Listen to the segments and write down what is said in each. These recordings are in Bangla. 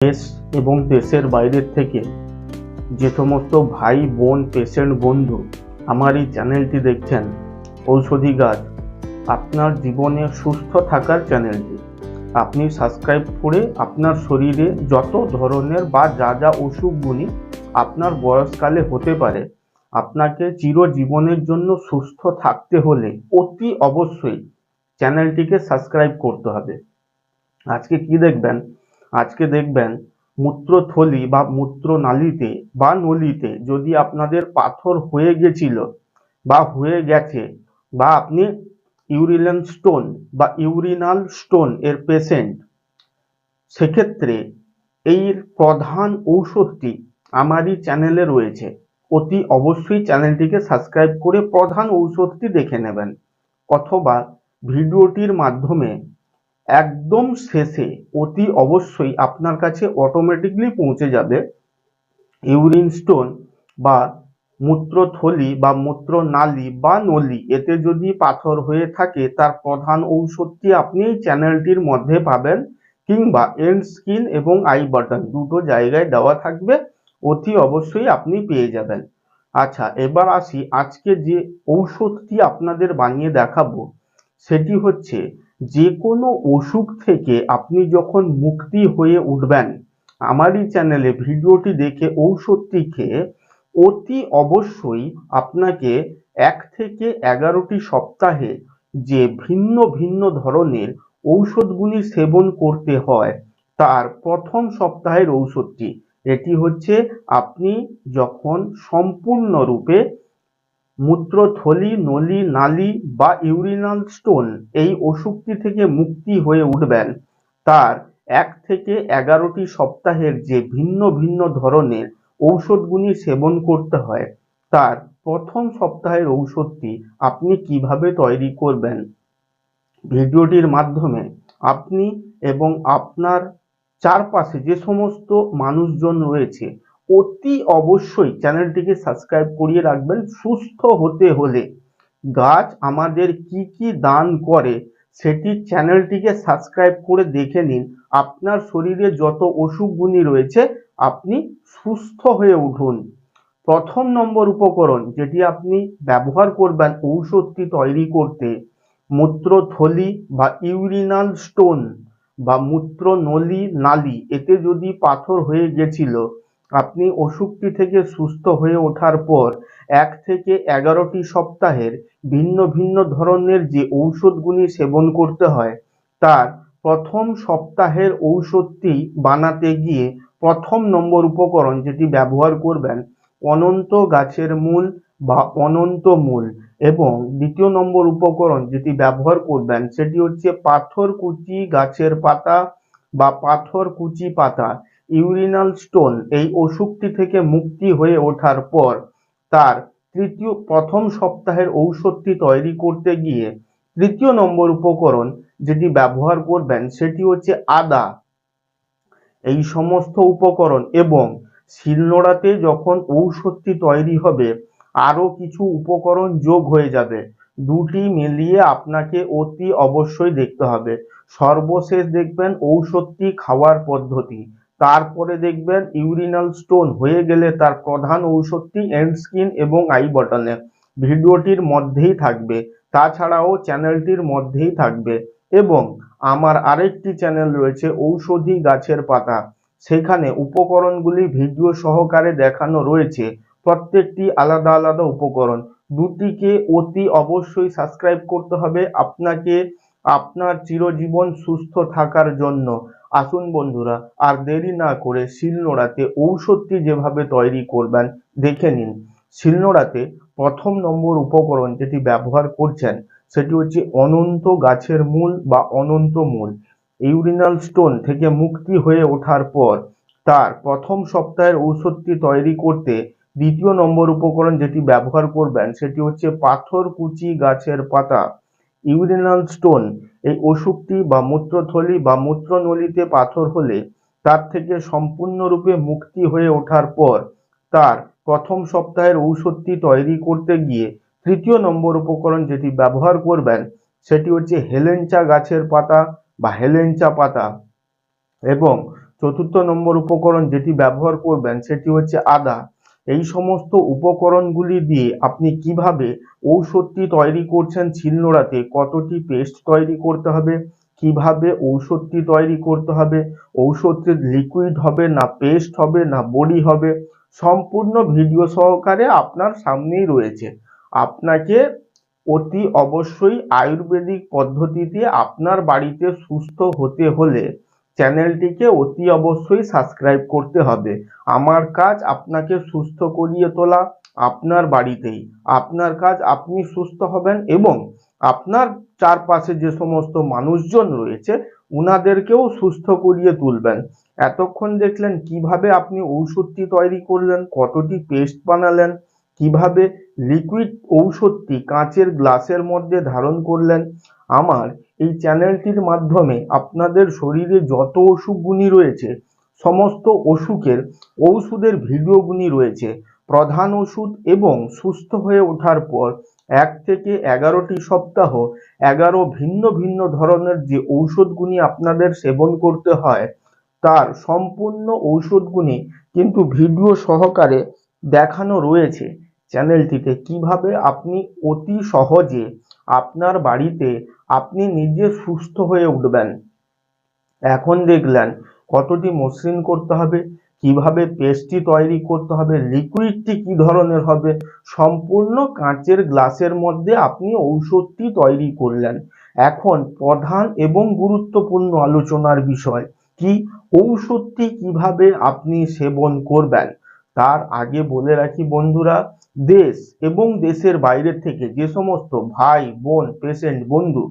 দেশ এবং দেশের বাইরের থেকে যে সমস্ত ভাই, বোন পেশেন্ট বন্ধু আমার এই চ্যানেলটি দেখছেন, ঔষধি গাছ, আপনার জীবনে সুস্থ থাকার চ্যানেলটি আপনি সাবস্ক্রাইব করে আপনার শরীরে যত ধরনের বা যা যা অসুখগুলি আপনার বয়সকালে হতে পারে, আপনাকে চিরজীবনের জন্য সুস্থ থাকতে হলে অতি অবশ্যই চ্যানেলটিকে সাবস্ক্রাইব করতে হবে। আজকে কি দেখবেন? আজকে দেখবেন মূত্রথলি বা মূত্রনালীতে বা নলিতে যদি আপনাদের পাথর হয়ে গেছিল বা হয়ে গেছে বা আপনি ইউরিনাল স্টোন বা ইউরিনাল স্টোন এর পেশেন্ট, সেক্ষেত্রে এই প্রধান ঔষধটি আমারই চ্যানেলে রয়েছে। অতি অবশ্যই চ্যানেলটিকে সাবস্ক্রাইব করে প্রধান ঔষধটি দেখে নেবেন। অথবা ভিডিওটির মাধ্যমে একদম শেষে অতি অবশ্যই আপনার কাছে অটোমেটিকলি পৌঁছে যাবে ইউরিন স্টোন বা মূত্রথলি বা মূত্রনালী বা নলি। এতে যদি পাথর হয়ে থাকে, তার প্রধান ঔষধটি আপনি এই চ্যানেলটির মধ্যে পাবেন? কিংবা এন্ড স্কিন এবং আই বাটন দুটো জায়গায় দেওয়া থাকবে, অতি অবশ্যই আপনি পেয়ে যাবেন। আচ্ছা এবার আসি আজকে যে ঔষধটি আপনাদের বানিয়ে দেখাবো, সেটি হচ্ছে যে কোনো অসুখ থেকে আপনি যখন মুক্তি হয়ে উঠবেন, আমারই চ্যানেলে ভিডিওটি দেখে ঔষধটি খেয়ে অতি অবশ্যই আপনাকে এক থেকে এগারোটি সপ্তাহে যে ভিন্ন ভিন্ন ধরনের ঔষধগুলি সেবন করতে হয়, তার প্রথম সপ্তাহের ঔষধটি। এটি হচ্ছে আপনি যখন সম্পূর্ণরূপে মূত্রথলি, নলি, নালী বা ইউরিনাল স্টোন এই অসুখটি থেকে মুক্তি হয়ে উঠবেন। তার এক থেকে এগারোটি সপ্তাহের যে ভিন্ন ভিন্ন ধরনের ঔষধগুলি সেবন করতে হয়, তার প্রথম সপ্তাহের ঔষধটি আপনি কীভাবে তৈরি করবেন? ভিডিওটির মাধ্যমে আপনি এবং আপনার চারপাশে যে সমস্ত মানুষজন রয়েছে অতি অবশ্যই চ্যানেলটিকে সাবস্ক্রাইব করিয়ে রাখবেন। সুস্থ হতে হলে গাছ আমাদের কি কি দান করে সেটি চ্যানেলটিকে সাবস্ক্রাইব করে দেখে নিন। আপনার শরীরে যত অসুখগুলি রয়েছে, আপনি সুস্থ হয়ে উঠুন। প্রথম নম্বর উপকরণ যেটি আপনি ব্যবহার করবেন ঔষধটি তৈরি করতে, মূত্রথলি বা ইউরিনাল স্টোন বা মূত্রনলী নালী এতে যদি পাথর হয়ে গেছিল আপনি অসুখটি থেকে সুস্থ হয়ে ওঠার পর এক থেকে এগারোটি সপ্তাহের ভিন্ন ভিন্ন ধরনের যে ঔষধগুলি সেবন করতে হয়, তার প্রথম সপ্তাহের ঔষধটি বানাতে গিয়ে প্রথম নম্বর উপকরণ যেটি ব্যবহার করবেন, অনন্ত গাছের মূল বা অনন্ত মূল এবং দ্বিতীয় নম্বর উপকরণ যেটি ব্যবহার করবেন, সেটি হচ্ছে পাথর কুচি গাছের পাতা বা পাথর কুচি পাতা। ইউরিনাল স্টোন এই অসুখটি থেকে মুক্তি হয়ে ওঠার পর তার তৃতীয়, প্রথম সপ্তাহের ঔষধটি তৈরি করতে গিয়ে তৃতীয় নম্বর উপকরণ যেটি ব্যবহার করবেন সেটি হচ্ছে আদা। এই সমস্ত উপকরণ এবং শিলনোড়াতে যখন ঔষধটি তৈরি হবে, আরও কিছু উপকরণ যোগ হয়ে যাবে। দুটি মিলিয়ে আপনাকে অতি অবশ্যই দেখতে হবে। সর্বশেষ দেখবেন ঔষধটি খাওয়ার পদ্ধতি। তারপরে দেখবেন ইউরিনাল স্টোন হয়ে গেলে তার প্রধান ঔষধটি এন্ড স্কিন এবং আই বটনে ভিডিওটির মধ্যেই থাকবে। তাছাড়াও চ্যানেলটির মধ্যেই থাকবে। এবং আমার আরেকটি চ্যানেল রয়েছে ঔষধি গাছের পাতা। সেখানে উপকরণগুলি ভিডিও সহকারে দেখানো রয়েছে। প্রত্যেকটি আলাদা আলাদা উপকরণ। দুটিকে অতি অবশ্যই সাবস্ক্রাইব করতে হবে আপনাকে। আপনার চিরজীবন সুস্থ থাকার জন্য। আসুন বন্ধুরা, আর দেরি না করে শিলনোড়াতে ঔষধটি যেভাবে তৈরি করবেন, দেখে নিন। শিলনোড়াতে প্রথম নম্বর উপকরণ যেটি ব্যবহার করছেন, সেটি হচ্ছে অনন্ত গাছের মূল বা অনন্ত মূল। ইউরিনাল স্টোন থেকে মুক্তি হয়ে ওঠার পর তার প্রথম সপ্তাহের ঔষধটি তৈরি করতে দ্বিতীয় নম্বর উপকরণ যেটি ব্যবহার করবেন, সেটি হচ্ছে পাথর কুচি গাছের পাতা। ইউরিনাল স্টোন, এই অসুখটি বা মূত্রথলি বা মূত্রনলীতে পাথর হলে তার থেকে সম্পূর্ণরূপে মুক্তি হয়ে ওঠার পর তার প্রথম সপ্তাহের ঔষধটি তৈরি করতে গিয়ে তৃতীয় নম্বর উপকরণ যেটি ব্যবহার করবেন, সেটি হচ্ছে হেলেঞ্চা গাছের পাতা বা হেলেঞ্চা পাতা। এবং চতুর্থ নম্বর উপকরণ যেটি ব্যবহার করবেন, সেটি হচ্ছে আদা। এই সমস্ত উপকরণগুলি দিয়ে আপনি কীভাবে ঔষধটি তৈরি করছেন শিলনোড়াতে কতটি পেস্ট তৈরি করতে হবে? কীভাবে ঔষধটি তৈরি করতে হবে? ঔষধটি লিকুইড হবে না পেস্ট হবে না বড়ি হবে? সম্পূর্ণ ভিডিও সহকারে আপনার সামনেই রয়েছে। আপনাকে অতি অবশ্যই আয়ুর্বেদিক পদ্ধতিতে আপনার বাড়িতে সুস্থ হতে হলে চ্যানেলটিকে অতি অবশ্যই সাবস্ক্রাইব করতে হবে। আমার কাজ আপনাকে সুস্থ করিয়ে তোলা আপনার বাড়িতেই। আপনার কাজ আপনি সুস্থ হবেন এবং আপনার চারপাশে যে সমস্ত মানুষজন রয়েছে, উনাদেরকেও সুস্থ করিয়ে তুলবেন। এতক্ষণ দেখলেন কীভাবে আপনি ঔষধটি তৈরি করলেন, কতটি পেস্ট বানালেন, কীভাবে লিকুইড ঔষধটি কাঁচের গ্লাসের মধ্যে ধারণ করলেন। আমার এই চ্যানেলটির মাধ্যমে আপনাদের শরীরে যত অসুখগুনি রয়েছে, সমস্ত অসুখের ঔষধের ভিডিওগুনি রয়েছে। প্রধান ওষুধ এবং সুস্থ হয়ে ওঠার পর এক থেকে এগারোটি সপ্তাহ এগারো ভিন্ন ভিন্ন ধরনের যে ঔষধগুনি আপনাদের সেবন করতে হয়, তার সম্পূর্ণ ঔষধগুনি কিন্তু ভিডিও সহকারে দেখানো রয়েছে। চ্যানেলটিতে কীভাবে আপনি অতি সহজে আপনার বাড়িতে আপনি নিজে সুস্থ হয়ে উঠবেন। এখন দেখলেন কতটি মসৃণ করতে হবে, কীভাবে পেস্টটি তৈরি করতে হবে লিকুইডটি কি ধরনের হবে, সম্পূর্ণ কাঁচের গ্লাসের মধ্যে আপনি ঔষধটি তৈরি করলেন। এখন প্রধান এবং গুরুত্বপূর্ণ আলোচনার বিষয়, কি ঔষধটি কীভাবে আপনি সেবন করবেন? তার আগে বলে রাখি বন্ধুরা, দেশ এবং দেশের বাইরে থেকে যে সমস্ত ভাই, বোন পেশেন্ট বন্ধু,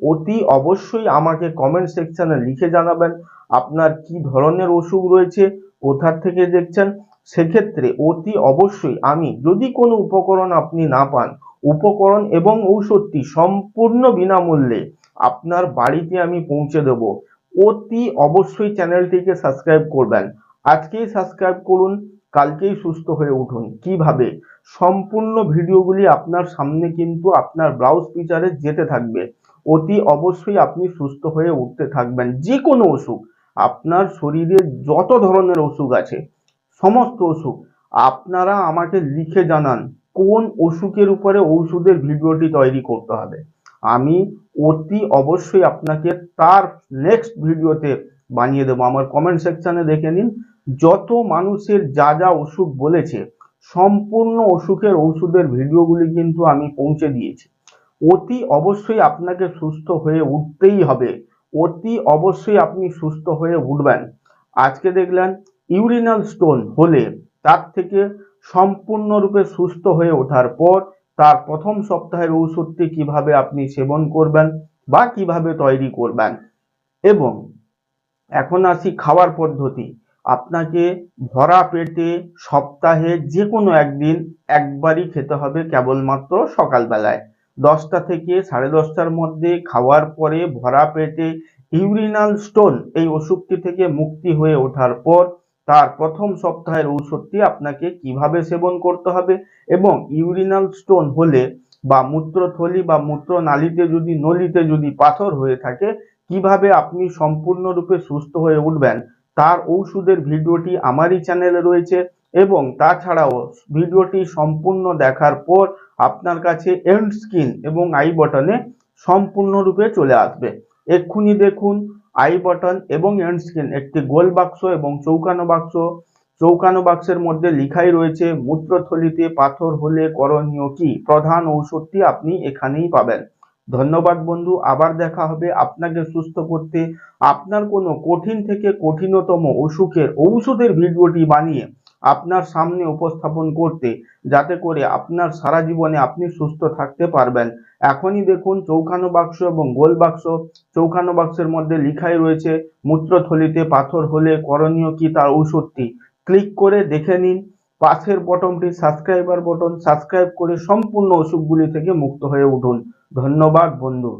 অতি অবশ্যই আমাকে কমেন্ট সেকশনে লিখে জানাবেন, আপনার কি ধরনের অসুখ রয়েছে কোথার থেকে দেখছেন? সেক্ষেত্রে অতি অবশ্যই আমি যদি কোনো উপকরণ আপনি না পান, উপকরণ এবং ঔষধটি সম্পূর্ণ বিনামূল্যে আপনার বাড়িতে আমি পৌঁছে দেব, অতি অবশ্যই চ্যানেলটিকে সাবস্ক্রাইব করবেন। আজকেই সাবস্ক্রাইব করুন কালকেই সুস্থ হয়ে উঠুন। কীভাবে? সম্পূর্ণ ভিডিওগুলি আপনার সামনে কিন্তু আপনার ব্রাউজ ফিচারে যেতে থাকবে। অতি অবশ্যই আপনি সুস্থ হয়ে উঠতে থাকবেন। যে কোনো অসুখ, আপনার শরীরে যত ধরনের অসুখ আছে, সমস্ত অসুখ, আপনারা আমাকে লিখে জানান কোন অসুখের উপরে ঔষধের ভিডিওটি তৈরি করতে হবে। আমি অতি অবশ্যই আপনাকে তার নেক্সট ভিডিওতে বানিয়ে দেবো। আমার কমেন্ট সেকশানে দেখে নিন। যত মানুষের যা যা অসুখ বলেছে, সম্পূর্ণ অসুখের ঔষধের ভিডিওগুলি কিন্তু আমি পৌঁছে দিয়েছি। অতি অবশ্যই আপনাকে সুস্থ হয়ে উঠতেই হবে। অতি অবশ্যই আপনি সুস্থ হয়ে উঠবেন। আজকে দেখলেন ইউরিনাল স্টোন হলে তার থেকে সম্পূর্ণরূপে সুস্থ হয়ে ওঠার পর তার প্রথম সপ্তাহের ঔষধটি কীভাবে আপনি সেবন করবেন বা কীভাবে তৈরি করবেন। এবং এখন আসি খাওয়ার পদ্ধতি। আপনাকে ভরা পেটে সপ্তাহে যে কোনো একদিন একবারই খেতে হবে কেবলমাত্র সকালবেলায়। দশটা থেকে সাড়ে দশটার মধ্যে খাওয়ার পরে ভরা পেটে ইউরিনাল স্টোন এই অসুখটি থেকে মুক্তি হয়ে ওঠার পর তার প্রথম সপ্তাহের ঔষধটি আপনাকে কীভাবে সেবন করতে হবে এবং ইউরিনাল স্টোন হলে বা মূত্রথলি বা মূত্রনালীতে যদি নলিতে যদি পাথর হয়ে থাকে, কীভাবে আপনি সম্পূর্ণরূপে সুস্থ হয়ে উঠবেন তার ঔষধের ভিডিওটি আমারই চ্যানেলে রয়েছে এবং তাছাড়াও ভিডিওটি সম্পূর্ণ দেখার পর আপনার কাছে এন্ড স্ক্রিন এবং আই বটনে সম্পূর্ণরূপে চলে আসবে। এক্ষুনি দেখুন আই বটন এবং এন্ড স্ক্রিন একটি গোল বাক্স এবং চৌকানো বাক্স। চৌকানো বাক্সের মধ্যে লিখাই রয়েছে, মূত্রথলিতে পাথর হলে করণীয় কি? প্রধান ঔষধটি আপনি এখানেই পাবেন। ধন্যবাদ বন্ধু, আবার দেখা হবে আপনাকে সুস্থ করতে। আপনার কোনো কঠিন থেকে কঠিনতম অসুখের ঔষধের ভিডিওটি বানিয়ে আপনার সামনে উপস্থাপন করতে, যাতে করে আপনার সারা জীবনে আপনি সুস্থ থাকতে পারবেন। এখনই দেখুন চৌখানো বাক্স এবং গোল বাক্স। চৌখানো বাক্সের মধ্যে লিখাই রয়েছে, মূত্রথলিতে পাথর হলে করণীয় কি তার ঔষধটি? ক্লিক করে দেখে নিন। পাশের বটনটি সাবস্ক্রাইবার বটন সাবস্ক্রাইব করে সম্পূর্ণ অসুখগুলি থেকে মুক্ত হয়ে উঠুন। ধন্যবাদ বন্ধু।